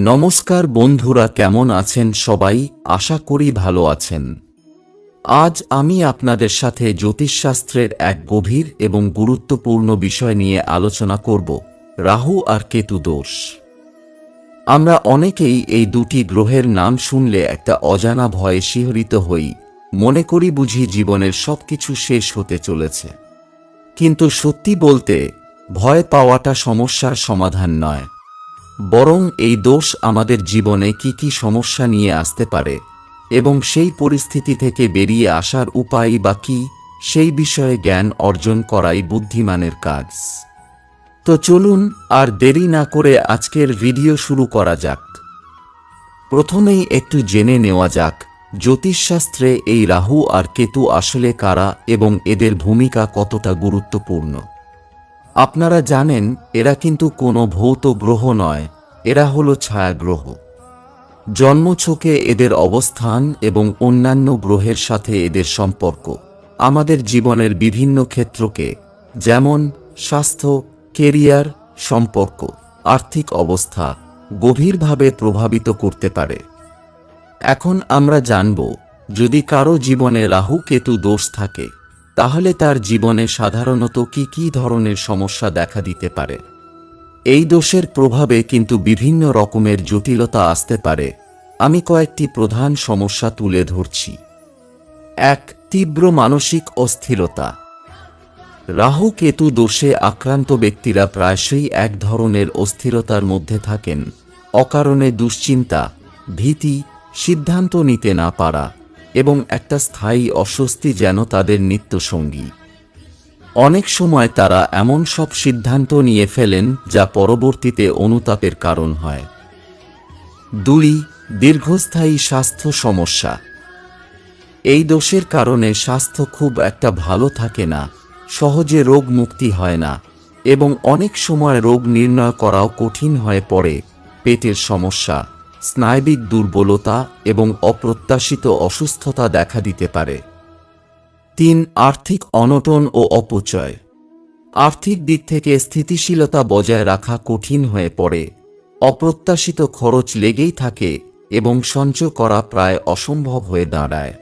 নমস্কার বন্ধুরা, কেমন আছেন সবাই? আশা করি ভালো আছেন। আজ আমি আপনাদের সাথে জ্যোতিষশাস্ত্রের এক গভীর এবং গুরুত্বপূর্ণ বিষয় নিয়ে আলোচনা করব, রাহু আর কেতু দোষ। আমরা অনেকেই এই দুটি গ্রহের নাম শুনলে একটা অজানা ভয়ে শিহরিত হই, মনে করি বুঝি জীবনের সবকিছু শেষ হতে চলেছে। কিন্তু সত্যি বলতে, ভয় পাওয়াটা সমস্যার সমাধান নয়। বরং এই দোষ আমাদের জীবনে কি কি সমস্যা নিয়ে আসতে পারে, এবং সেই পরিস্থিতি থেকে বেরিয়ে আসার উপায় বা কি, সেই বিষয়ে জ্ঞান অর্জন করাই বুদ্ধিমানের কাজ। তো চলুন আর দেরি না করে আজকের ভিডিও শুরু করা যাক। প্রথমেই একটু জেনে নেওয়া যাক, জ্যোতিষশাস্ত্রে এই রাহু আর কেতু আসলে কারা এবং এদের ভূমিকা কতটা গুরুত্বপূর্ণ। আপনারা জানেন, এরা কিন্তু কোনো ভৌত গ্রহ নয়, এরা হলো ছায়াগ্রহ। জন্মছকে এদের অবস্থান এবং অন্যান্য গ্রহের সাথে এদের সম্পর্ক। আমাদের জীবনের বিভিন্ন ক্ষেত্রকে, যেমন স্বাস্থ্য, কেরিয়ার, সম্পর্ক, আর্থিক অবস্থা, গভীরভাবে প্রভাবিত করতে পারে। এখন আমরা জানব, যদি কারও জীবনে রাহু কেতু দোষ থাকে তাহলে তার জীবনে সাধারণত কি কি ধরনের সমস্যা দেখা দিতে পারে? এই দোষের প্রভাবে কিন্তু বিভিন্ন রকমের জটিলতা আসতে পারে। আমি কয়েকটি প্রধান সমস্যা তুলে ধরছি। এক, তীব্র মানসিক অস্থিরতা। রাহু কেতু দোষে আক্রান্ত ব্যক্তিরা প্রায়শই এক ধরনের অস্থিরতার মধ্যে থাকেন। অকারণে দুশ্চিন্তা, ভীতি, সিদ্ধান্ত নিতে না পারা। এবং একটা স্থায়ী অস্বস্তি যেন তাদের নিত্যসঙ্গী। অনেক সময় তারা এমন সব সিদ্ধান্ত নিয়ে ফেলেন যা পরবর্তীতে অনুতাপের কারণ হয়। দুই, দীর্ঘস্থায়ী স্বাস্থ্য সমস্যা। এই দোষের কারণে স্বাস্থ্য খুব একটা ভালো থাকে না, সহজে রোগ মুক্তি হয় না এবং অনেক সময় রোগ নির্ণয় করাও কঠিন হয়ে পড়ে পেটের সমস্যা। স্নায়বিক দুর্বলতা এবং অপ্রত্যাশিত অসুস্থতা দেখা দিতে পারে। তিন, আর্থিক অনটন ও অপচয়। আর্থিক দিক থেকে স্থিতিশীলতা বজায় রাখা কঠিন হয়ে পড়ে। অপ্রত্যাশিত খরচ লেগেই থাকে এবং সঞ্চয় করা প্রায় অসম্ভব হয়ে দাঁড়ায়।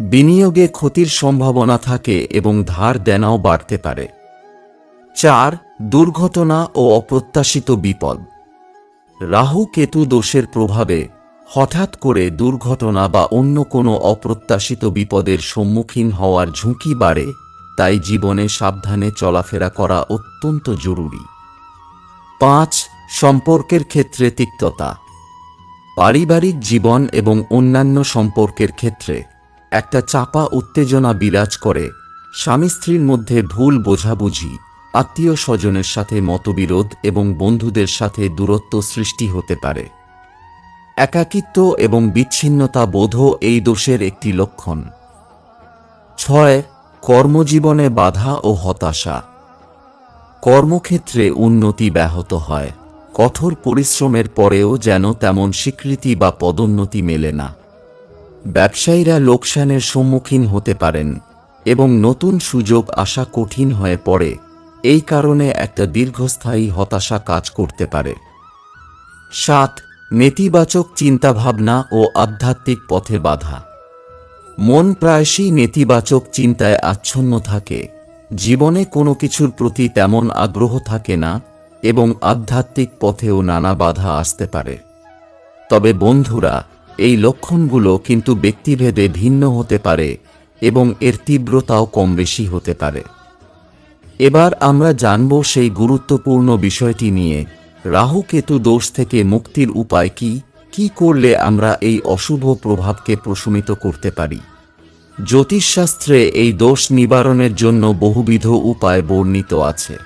বিনিয়োগে ক্ষতির সম্ভাবনা থাকে এবং ধার দেনাও বাড়তে পারে। চার, দুর্ঘটনা ও অপ্রত্যাশিত বিপদ। রাহু কেতু দোষের প্রভাবে হঠাৎ করে দুর্ঘটনা বা অন্য কোনো অপ্রত্যাশিত বিপদের সম্মুখীন হওয়ার ঝুঁকি বাড়ে, তাই জীবনে সাবধানে চলাফেরা করা অত্যন্ত জরুরি। পাঁচ, সম্পর্কের ক্ষেত্রে তিক্ততা। পারিবারিক জীবন এবং অন্যান্য সম্পর্কের ক্ষেত্রে একটা চাপা উত্তেজনা বিরাজ করে স্বামী স্ত্রীর মধ্যে ভুল বোঝাবুঝি আত্মীয় স্বজনের সাথে মতবিরোধ এবং বন্ধুদের সাথে দূরত্ব সৃষ্টি হতে পারে। একাকিত্ব এবং বিচ্ছিন্নতা বোধও এই দোষের একটি লক্ষণ। ছয়, কর্মজীবনে বাধা ও হতাশা। কর্মক্ষেত্রে উন্নতি ব্যাহত হয়। কঠোর পরিশ্রমের পরেও যেন তেমন স্বীকৃতি বা পদোন্নতি মেলে না। ব্যবসায়ীরা লোকসানের সম্মুখীন হতে পারেন এবং নতুন সুযোগ আসা কঠিন হয়ে পড়ে। এই কারণে একটা দীর্ঘস্থায়ী হতাশা কাজ করতে পারে। সাত, নেতিবাচক চিন্তাভাবনা ও আধ্যাত্মিক পথে বাধা। মন প্রায়শই নেতিবাচক চিন্তায় আচ্ছন্ন থাকে। জীবনে কোনো কিছুর প্রতি তেমন আগ্রহ থাকে না এবং আধ্যাত্মিক পথেও নানা বাধা আসতে পারে। তবে বন্ধুরা, এই লক্ষণগুলো কিন্তু ব্যক্তিভেদে ভিন্ন হতে পারে এবং এর তীব্রতাও কম বেশি হতে পারে। এবার আমরা জানব সেই গুরুত্বপূর্ণ বিষয়টি নিয়ে। রাহু কেতু দোষ থেকে মুক্তির উপায় কি? কি করলে আমরা এই অশুভ প্রভাবকে প্রশমিত করতে পারি? জ্যোতিষশাস্ত্রে এই দোষ নিবারণের জন্য বহুবিধ উপায় বর্ণিত আছে।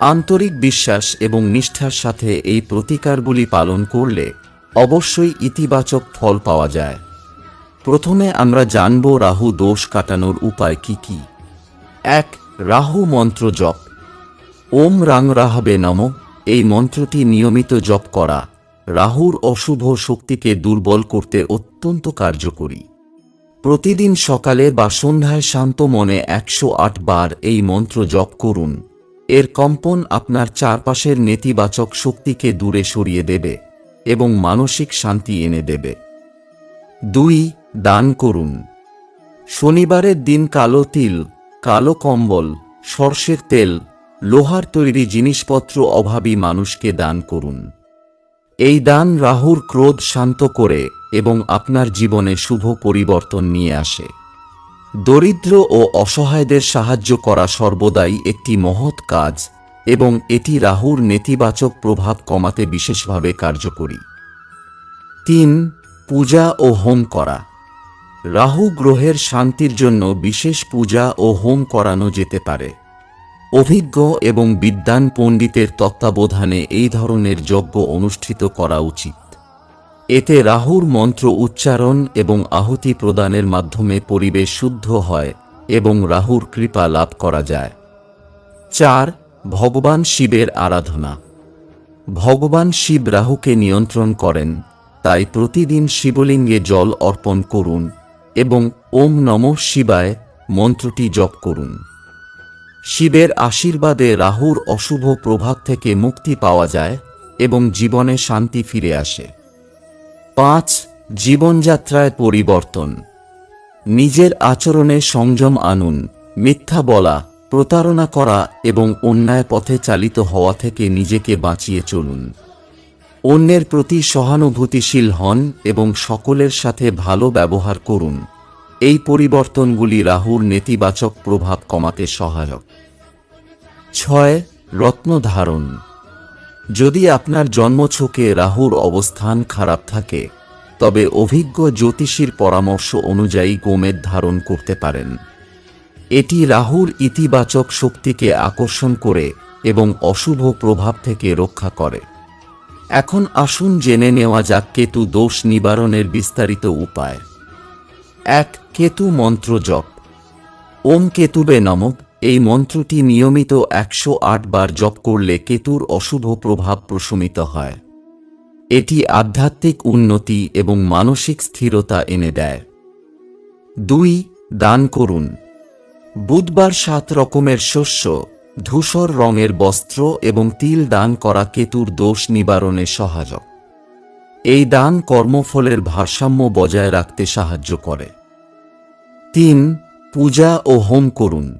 আন্তরিক বিশ্বাস এবং নিষ্ঠার সাথে এই প্রতিকারগুলি পালন করলে অবশ্যই ইতিবাচক ফল পাওয়া যায়। প্রথমে আমরা জানব রাহু দোষ কাটানোর উপায় কি কি। এক রাহু মন্ত্র জপ। ওম রাং রাহাবে নম, এই মন্ত্রটি নিয়মিত জপ করা রাহুর অশুভ শক্তিকে দুর্বল করতে অত্যন্ত কার্যকরী। প্রতিদিন সকালে বা সন্ধ্যায় শান্ত মনে একশো আট বার এই মন্ত্র জপ করুন। এর কম্পন আপনার চারপাশের নেতিবাচক শক্তিকে দূরে সরিয়ে দেবে এবং মানসিক শান্তি এনে দেবে। দুই, দান করুন। শনিবারের দিন কালো তিল কালো কম্বল, সর্ষের তেল, লোহার তৈরি জিনিসপত্র অভাবী মানুষকে দান করুন। এই দান রাহুর ক্রোধ শান্ত করে এবং আপনার জীবনে শুভ পরিবর্তন নিয়ে আসে। দরিদ্র ও অসহায়দের সাহায্য করা সর্বদাই একটি মহৎ কাজ এবং এটি রাহুর নেতিবাচক প্রভাব কমাতে বিশেষভাবে কার্যকরী। তিন, পূজা ও হোম করা। রাহু গ্রহের শান্তির জন্য বিশেষ পূজা ও হোম করানো যেতে পারে। অভিজ্ঞ এবং বিদ্যান পণ্ডিতের তত্ত্বাবধানে এই ধরনের যজ্ঞ অনুষ্ঠিত করা উচিত। এতে রাহুর মন্ত্র উচ্চারণ এবং আহুতি প্রদানের মাধ্যমে পরিবেশ শুদ্ধ হয় এবং রাহুর কৃপা লাভ করা যায়। চার, ভগবান শিবের আরাধনা। ভগবান শিব রাহুকে নিয়ন্ত্রণ করেন, তাই প্রতিদিন শিবলিঙ্গে জল অর্পণ করুন। এবং ওম নমঃ শিবায় মন্ত্রটি জপ করুন। শিবের আশীর্বাদে রাহুর অশুভ প্রভাব থেকে মুক্তি পাওয়া যায় এবং জীবনে শান্তি ফিরে আসে। পাঁচ, জীবনযাত্রায় পরিবর্তন। নিজের আচরণে সংযম আনুন, মিথ্যা বলা, প্রতারণা করা এবং অন্যায় পথে চালিত হওয়া থেকে নিজেকে বাঁচিয়ে চলুন। অন্যের প্রতি সহানুভূতিশীল হন এবং সকলের সাথে ভালো ব্যবহার করুন। এই পরিবর্তনগুলি রাহুর নেতিবাচক প্রভাব কমাতে সহায়ক। ছয়, রত্ন ধারণ। যদি আপনার জন্মছকে রাহুর অবস্থান খারাপ থাকে, তবে অভিজ্ঞ জ্যোতিষীর পরামর্শ অনুযায়ী গোমেদ ধারণ করতে পারেন। এটি রাহুর ইতিবাচক শক্তিকে আকর্ষণ করে এবং অশুভ প্রভাব থেকে রক্ষা করে। এখন আসুন জেনে নেওয়া যাক কেতু দোষ নিবারণের বিস্তারিত উপায়। এক, কেতু মন্ত্র জপ। ওম কেতুবে নমক এই মন্ত্রটি নিয়মিত একশো আট বার জপ করলে কেতুর অশুভ প্রভাব প্রশমিত হয়। এটি আধ্যাত্মিক উন্নতি এবং মানসিক স্থিরতা এনে দেয়। দুই, দান করুন। বুধবার সাত রকমের শস্য ধূসর রঙের বস্ত্র এবং তিল দান করা কেতুর দোষ নিবারণে সহায়ক। এই দান কর্মফলের ভারসাম্য বজায় রাখতে সাহায্য করে। তিন, পূজা ও হোম করুন।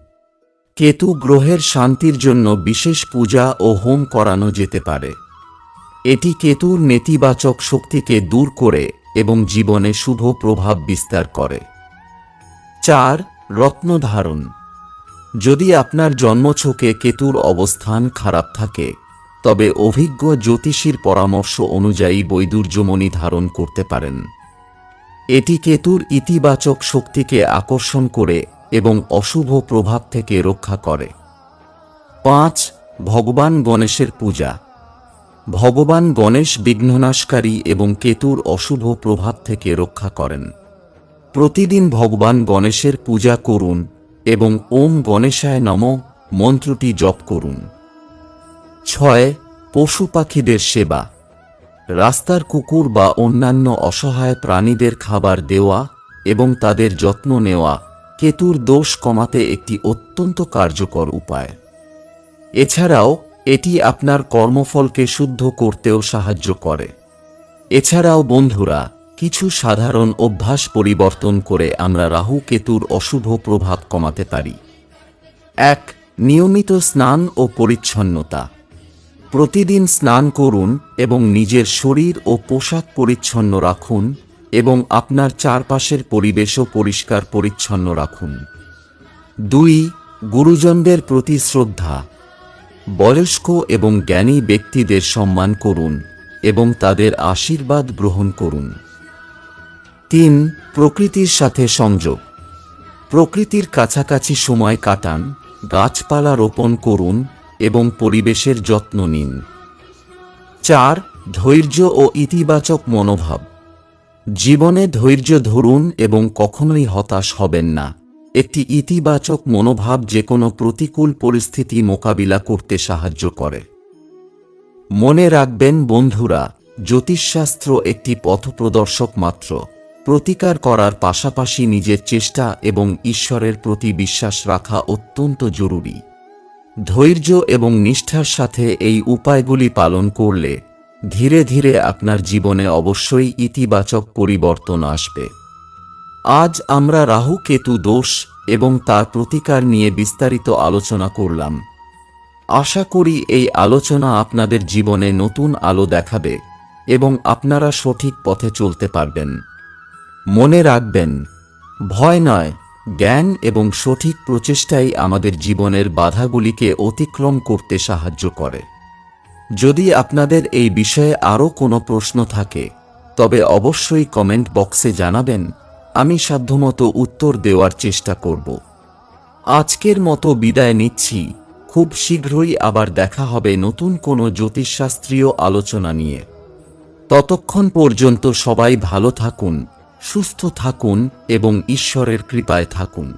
কেতু গ্রহের শান্তির জন্য বিশেষ পূজা ও হোম করানো যেতে পারে। এটি কেতুর নেতিবাচক শক্তিকে দূর করে এবং জীবনে শুভ প্রভাব বিস্তার করে। চার, রত্ন ধারণ। যদি আপনার জন্মছকে কেতুর অবস্থান খারাপ থাকে, তবে অভিজ্ঞ জ্যোতিষীর পরামর্শ অনুযায়ী বৈদুর্যমণি ধারণ করতে পারেন। এটি কেতুর ইতিবাচক শক্তিকে আকর্ষণ করে এবং অশুভ প্রভাব থেকে রক্ষা করে। পাঁচ, ভগবান গণেশের পূজা। ভগবান গণেশ বিঘ্ননাশকারী এবং কেতুর অশুভ প্রভাব থেকে রক্ষা করেন। প্রতিদিন ভগবান গণেশের পূজা করুন এবং ওম গণেশায় নম মন্ত্রটি জপ করুন। ছয়, পশু পাখিদের সেবা। রাস্তার কুকুর বা অন্যান্য অসহায় প্রাণীদের খাবার দেওয়া এবং তাদের যত্ন নেওয়া কেতুর দোষ কমাতে একটি অত্যন্ত কার্যকর উপায়। এছাড়াও, এটি আপনার কর্মফলকে শুদ্ধ করতেও সাহায্য করে। এছাড়াও বন্ধুরা কিছু সাধারণ অভ্যাস পরিবর্তন করে আমরা রাহু কেতুর অশুভ প্রভাব কমাতে পারি। এক, নিয়মিত স্নান ও পরিচ্ছন্নতা। প্রতিদিন স্নান করুন এবং নিজের শরীর ও পোশাক পরিচ্ছন্ন রাখুন এবং আপনার চারপাশের পরিবেশও পরিষ্কার পরিচ্ছন্ন রাখুন। দুই, গুরুজনদের প্রতি শ্রদ্ধা। বয়স্ক এবং জ্ঞানী ব্যক্তিদের সম্মান করুন এবং তাদের আশীর্বাদ গ্রহণ করুন। তিন, প্রকৃতির সাথে সংযোগ। প্রকৃতির কাছাকাছি সময় কাটান, গাছপালা রোপণ করুন এবং পরিবেশের যত্ন নিন। চার, ধৈর্য ও ইতিবাচক মনোভাব। জীবনে ধৈর্য ধরুন এবং কখনোই হতাশ হবেন না। একটি ইতিবাচক মনোভাব যে কোনো প্রতিকূল পরিস্থিতি মোকাবিলা করতে সাহায্য করে। মনে রাখবেন, বন্ধুরা, জ্যোতিষশাস্ত্র একটি পথপ্রদর্শক মাত্র। প্রতিকার করার পাশাপাশি নিজের চেষ্টা এবং ঈশ্বরের প্রতি বিশ্বাস রাখা অত্যন্ত জরুরি। ধৈর্য এবং নিষ্ঠার সাথে এই উপায়গুলি পালন করলে ধীরে ধীরে আপনার জীবনে অবশ্যই ইতিবাচক পরিবর্তন আসবে। আজ আমরা রাহু কেতু দোষ এবং তার প্রতিকার নিয়ে বিস্তারিত আলোচনা করলাম। আশা করি এই আলোচনা আপনাদের জীবনে নতুন আলো দেখাবে এবং আপনারা সঠিক পথে চলতে পারবেন। মনে রাখবেন, ভয় নয়, জ্ঞান এবং সঠিক প্রচেষ্টাই আমাদের জীবনের বাধাগুলিকে অতিক্রম করতে সাহায্য করে। যদি আপনাদের এই বিষয়ে আরও কোনো প্রশ্ন থাকে, তবে অবশ্যই কমেন্ট বক্সে জানাবেন, আমি সাধ্যমতো উত্তর দেওয়ার চেষ্টা করব। আজকের মতো বিদায় নিচ্ছি, খুব শীঘ্রই আবার দেখা হবে নতুন কোনো জ্যোতিষশাস্ত্রীয় আলোচনা নিয়ে। ততক্ষণ পর্যন্ত সবাই ভালো থাকুন। সুস্থ থাকুন এবং ঈশ্বরের কৃপায় থাকুন।